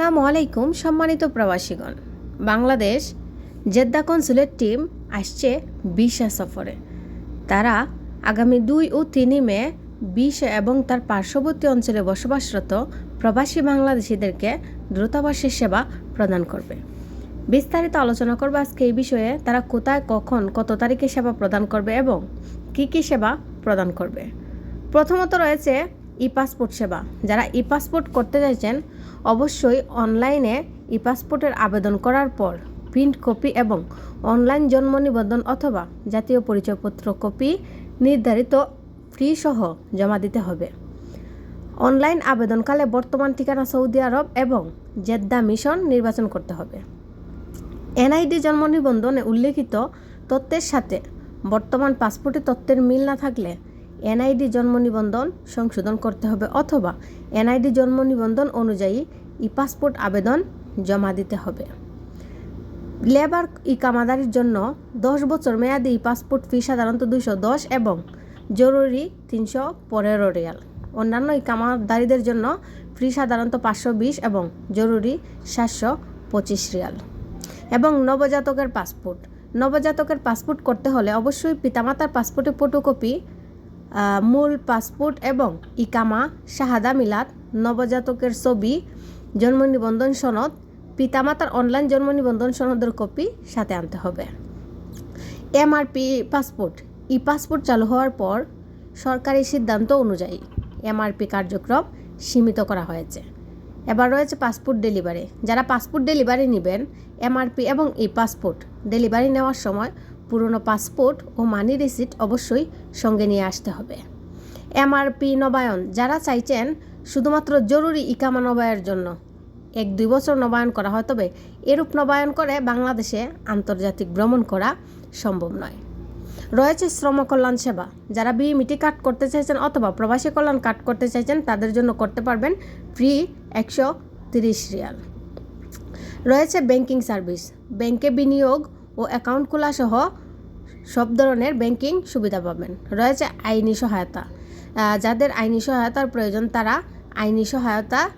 আসসালামু আলাইকুম, সম্মানিত প্রবাসীগণ। বাংলাদেশ জেদ্দা কনসুলেট টিম আসছে বিশা সফরে। তারা আগামী দুই ও তিনই মে বিশ এবং তার পার্শ্ববর্তী অঞ্চলে বসবাসরত প্রবাসী বাংলাদেশিদেরকে দ্রুতাবাসের সেবা প্রদান করবে। বিস্তারিত আলোচনা করবে আজকে এই বিষয়ে, তারা কোথায়, কখন, কত তারিখে সেবা প্রদান করবে এবং কি কি সেবা প্রদান করবে। প্রথমত রয়েছে ই পাসপোর্ট সেবা। যারা ই পাসপোর্ট করতে চাইছেন অবশ্যই অনলাইনে ই পাসপোর্টের আবেদন করার পর প্রিন্ট কপি এবং অনলাইন জন্ম নিবন্ধন অথবা জাতীয় পরিচয়পত্র কপি নির্ধারিত ফি সহ জমা দিতে হবে। অনলাইন আবেদনকালে বর্তমান ঠিকানা সৌদি আরব এবং জেদ্দা মিশন নির্বাচন করতে হবে। এনআইডি জন্ম নিবন্ধনে উল্লেখিত তথ্যের সাথে বর্তমান পাসপোর্টে তথ্যের মিল না থাকলে এনআইডি জন্ম নিবন্ধন সংশোধন করতে হবে অথবা এনআইডি জন্ম নিবন্ধন অনুযায়ী ই পাসপোর্ট আবেদন জমা দিতে হবে। লেবার ই কামাদারির জন্য দশ বছর মেয়াদি ই পাসপোর্ট ফি সাধারণত দুইশো দশ এবং জরুরি তিনশো পনেরো রিয়াল। অন্যান্য ই কামাদারিদের জন্য ফি সাধারণত পাঁচশো বিশ এবং জরুরি সাতশো পঁচিশ রিয়াল। এবং নবজাতকের পাসপোর্ট। নবজাতকের পাসপোর্ট করতে হলে অবশ্যই পিতামাতার পাসপোর্টের ফটোকপি মূল পাসপোর্ট এবং ইকামা, শাহাদা মিলাদ, নবজাতকের ছবি, জন্ম নিবন্ধন সনদ, পিতামাতার অনলাইন জন্ম নিবন্ধন সনদের কপি সাথে আনতে হবে। MRP passport. ই পাসপোর্ট চালু হওয়ার পর সরকারি সিদ্ধান্ত অনুযায়ী এমআরপি কার্যক্রম সীমিত করা হয়েছে। এবার রয়েছে পাসপোর্ট ডেলিভারি যারা পাসপোর্ট ডেলিভারি নেবেন এমআরপি এবং ই পাসপোর্ট ডেলিভারি নেওয়ার সময় পুরনো পাসপোর্ট ও মানি রিসিট অবশ্যই সঙ্গে নিয়ে আসতে হবে। এমআরপি নবায়ন, যারা চাইছেন শুধুমাত্র জরুরি ইকামা নবায়নের জন্য, এক দুই বছর নবায়ন করা হয়, তবে এরূপ নবায়ন করে বাংলাদেশে আন্তর্জাতিক ভ্রমণ করা সম্ভব নয়। রয়েছে শ্রম কল্যাণ সেবা, যারা বিএমইটি কাট করতে চাইছেন অথবা প্রবাসী কল্যাণ কাট করতে চাইছেন, তাদের জন্য করতে পারবেন ফ্রি একশো তিরিশ রিয়াল। রয়েছে ব্যাংকিং সার্ভিস, ব্যাংকে বিনিয়োগ ও অ্যাকাউন্ট খোলা সহ সব ধরনের ব্যাংকিং সুবিধা পাবেন। রয়েছে আইনি সহায়তা। যাদের আইনি সহায়তার প্রয়োজন, তারা আইনি সহায়তা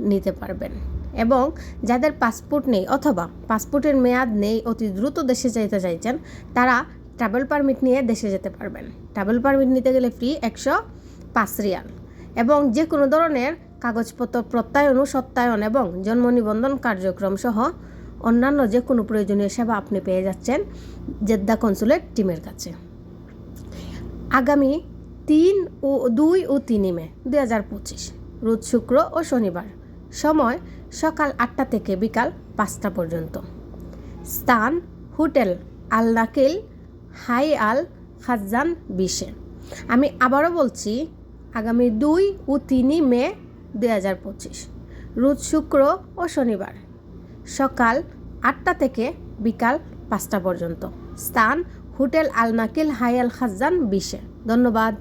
নিতে পারবেন। এবং যাদের পাসপোর্ট নেই অথবা পাসপোর্টের মেয়াদ নেই, অতি দ্রুত দেশে যেতে চাইছেন, তারা ট্রাভেল পারমিট নিয়ে দেশে যেতে পারবেন। ট্রাভেল পারমিট নিতে গেলে ফ্রি একশো পাঁচ রিয়াল। এবং যে কোনো ধরনের কাগজপত্র প্রত্যায়ন ও সত্যায়ন এবং জন্ম নিবন্ধন কার্যক্রম সহ অন্যান্য যে কোনো প্রয়োজনীয় সেবা আপনি পেয়ে যাচ্ছেন জেদ্দা কনসুলেট টিমের কাছে। আগামী তিন ও দুই ও তিনই মে দুই হাজার পঁচিশ, রোজ শুক্র ও শনিবার, সময় সকাল আটটা থেকে বিকাল পাঁচটা পর্যন্ত। স্থান হোটেল আল নাকিল হাই আল খাজান বিশে। আমি আবারও বলছি, আগামী দুই ও তিনই মে দুই হাজার পঁচিশ, রোজ শুক্র ও শনিবার। সকাল আটটা থেকে বিকাল পাঁচটা পর্যন্ত। স্থান হোটেল আল নাকিল হাই আল খাজান বিশে। ধন্যবাদ।